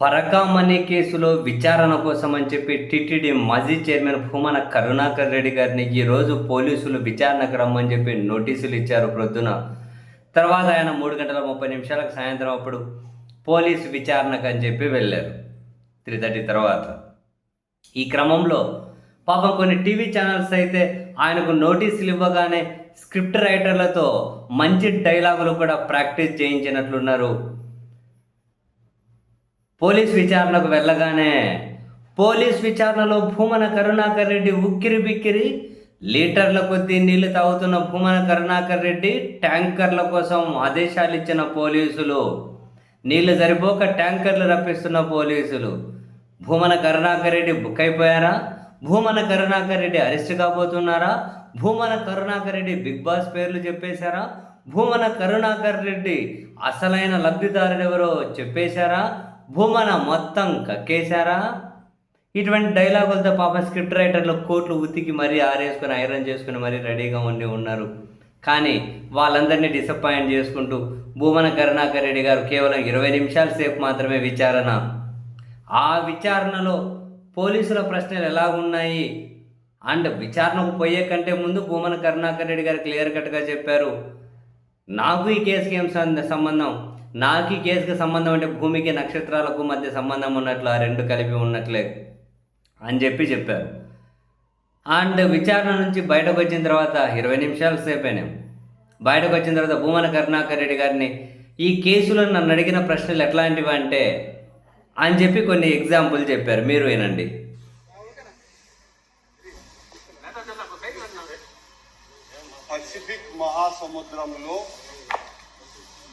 పరకామణి కేసులో విచారణ కోసం అని చెప్పి టీటీడీ మాజీ చైర్మన్ భూమన కరుణాకర్ రెడ్డి గారిని ఈరోజు పోలీసులు విచారణకు రమ్మని చెప్పి నోటీసులు ఇచ్చారు ప్రొద్దున. తర్వాత ఆయన మూడు గంటల ముప్పై నిమిషాలకు సాయంత్రం అప్పుడు పోలీసు విచారణకు అని చెప్పి వెళ్ళారు. త్రీ థర్టీ తర్వాత. ఈ క్రమంలో పాపం కొన్ని టీవీ ఛానల్స్ అయితే ఆయనకు నోటీసులు ఇవ్వగానే స్క్రిప్ట్ రైటర్లతో మంచి డైలాగులు కూడా ప్రాక్టీస్ చేయించినట్లున్నారు. పోలీస్ విచారణకు వెళ్ళగానే పోలీస్ విచారణలో భూమన కరుణాకర్ రెడ్డి ఉక్కిరి బిక్కిరి లీటర్ల కొద్దీ నీళ్ళు తాగుతున్న భూమన కరుణాకర్ రెడ్డి ట్యాంకర్ల కోసం ఆదేశాలు ఇచ్చిన పోలీసులు. నీళ్ళు సరిపోక ట్యాంకర్లు రప్పిస్తున్న పోలీసులు. భూమన కరుణాకర్ రెడ్డి బుక్ అయిపోయారా భూమన కరుణాకర్ రెడ్డి అరెస్ట్ కాబోతున్నారా? భూమన కరుణాకర్ రెడ్డి బిగ్ బాస్ పేర్లు చెప్పేశారా? భూమన కరుణాకర్ రెడ్డి అసలైన లబ్ధిదారుడు ఎవరో చెప్పేశారా? భూమన మొత్తం కక్కేశారా? ఇటువంటి డైలాగులతో పాప స్క్రిప్ట్ రైటర్లు కోట్లు ఉతికి మరీ ఆరేసుకొని ఐరన్ చేసుకుని మరీ రెడీగా ఉండి ఉన్నారు. కానీ వాళ్ళందరినీ డిసప్పాయింట్ చేసుకుంటూ భూమన కరుణాకర్ రెడ్డి గారు కేవలం ఇరవై నిమిషాల సేపు మాత్రమే విచారణ. ఆ విచారణలో పోలీసుల ప్రశ్నలు ఎలా ఉన్నాయి అండ్ విచారణకు పోయే కంటే ముందు భూమన కరుణాకర్ రెడ్డి గారు క్లియర్ కట్గా చెప్పారు. నాకు ఈ కేసుకి ఏం సంబంధం? నాకు ఈ కేసుకి సంబంధం అంటే భూమికి నక్షత్రాలకు మధ్య సంబంధం ఉన్నట్లు ఆ రెండు కలిపి ఉన్నట్లే అని చెప్పి చెప్పారు. అండ్ విచారణ నుంచి బయటకు వచ్చిన తర్వాత ఇరవై నిమిషాలు సేపేనే బయటకు వచ్చిన తర్వాత భూమన కరుణాకర్ రెడ్డి గారిని ఈ కేసులో నన్ను అడిగిన ప్రశ్నలు ఎట్లాంటివి అంటే? అని చెప్పి కొన్ని ఎగ్జాంపుల్ చెప్పారు. మీరు వినండి. పసిఫిక్ మహాసముద్రంలో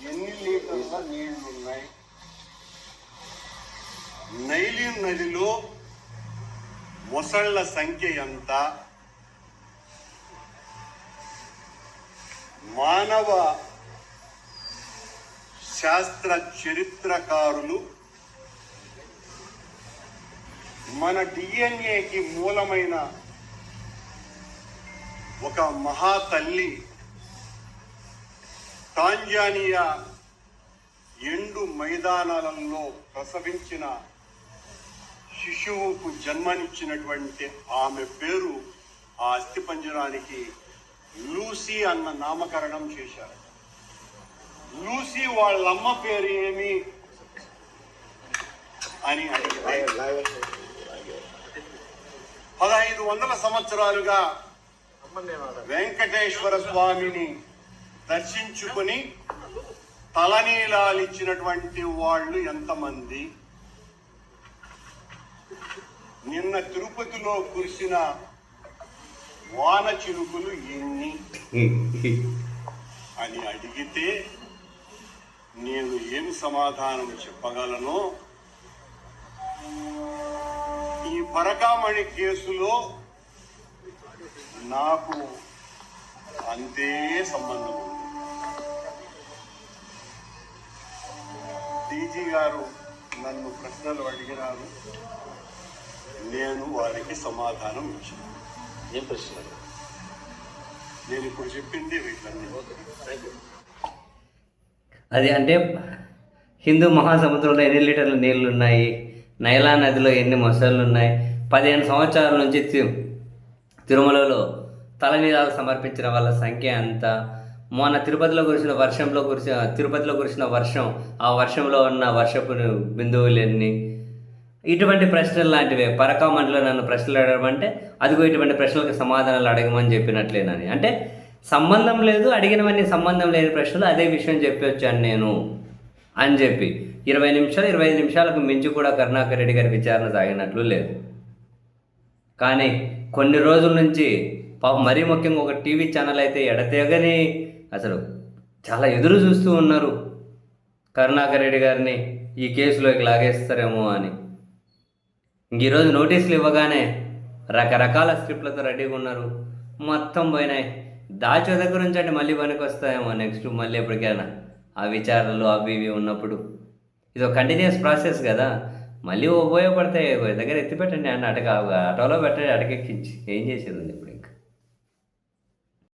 ఎన్ని లీటర్ల నీళ్ళు ఉన్నాయి నైలి నదిలో మొసళ్ళ సంఖ్య ఎంత? మానవ శాస్త్ర చరిత్రకారులు మన డిఎన్ఏకి మూలమైన ఒక మహాతల్లి టాంజానియా ఎండు మైదానాలలో ప్రసవించిన శిశువుకు జన్మనిచ్చినటువంటి ఆమె పేరు ఆ అస్థిపంజరానికి లూసీ అన్న నామకరణం చేశారు. లూసీ వాళ్ళమ్మ పేరు ఏమి? అని అడిగితే పదహైదు వందల సంవత్సరాలుగా వెంకటేశ్వర స్వామిని దర్శించుకుని తలనీలాలిచ్చినటువంటి వాళ్ళు ఎంతమంది? నిన్న తిరుపతిలో కురిసిన వాన చిరుకులు ఎన్ని? అని అడిగితే నేను ఏమి సమాధానం చెప్పగలను? ఈ పరకామణి కేసులో నాకు అంతే సంబంధం డీజీ గారు నన్ను ప్రశ్నలు అడిగినారు. నేను వారికి సమాధానం ఇచ్చాను. ఏం ప్రశ్న నేను ఇప్పుడు చెప్పింది వీటిలన్నీ అది అంటే హిందూ మహాసముద్రంలో ఎన్ని లీటర్ల నీళ్ళు ఉన్నాయి నైలా నదిలో ఎన్ని మొసళ్ళు ఉన్నాయి పదిహేను సంవత్సరాల నుంచి తిరుమలలో తలనీలాలు సమర్పించిన వాళ్ళ సంఖ్య ఎంత? మొన్న తిరుపతిలో కురిసిన వర్షంలో కురిసిన తిరుపతిలో కురిసిన వర్షం ఆ వర్షంలో ఉన్న వర్షపు బిందువులు ఇటువంటి ప్రశ్నలు లాంటివే. పరకామండలో నన్ను ప్రశ్నలు అడగడం అంటే అదిగో ఇటువంటి ప్రశ్నలకు సమాధానాలు అడగమని చెప్పినట్లేనని. అంటే సంబంధం లేదు అడిగినవన్నీ సంబంధం లేని ప్రశ్నలు అదే విషయం చెప్పొచ్చాను నేను అని చెప్పి. ఇరవై నిమిషాలు ఇరవై ఐదు నిమిషాలకు మించి కూడా కరుణాకర్ రెడ్డి గారి విచారణ సాగినట్లు లేదు. కానీ కొన్ని రోజుల నుంచి పాపం మరీ ముఖ్యంగా ఒక టీవీ ఛానల్ అయితే ఎడతెగని అసలు చాలా ఎదురు చూస్తూ ఉన్నారు. కరుణాకర్ రెడ్డి గారిని ఈ కేసులోకి లాగేస్తారేమో అని. ఈరోజు నోటీసులు ఇవ్వగానే రకరకాల స్క్రిప్ట్లతో రెడీగా ఉన్నారు. మొత్తం పోయినాయి. దాచో దగ్గర నుంచి అంటే మళ్ళీ పనికి వస్తాయేమో నెక్స్ట్ మళ్ళీ ఎప్పటికైనా. ఆ విచారణలు అవి ఇవి ఉన్నప్పుడు. ఇది ఒక కంటిన్యూస్ ప్రాసెస్ కదా. మళ్ళీ ఉపయోగపడతాయి దగ్గర ఎత్తి పెట్టండి అన్న అటక ఆటోలో పెట్టండి అటకెక్కించి. ఏం చేసేది ఇప్పుడు?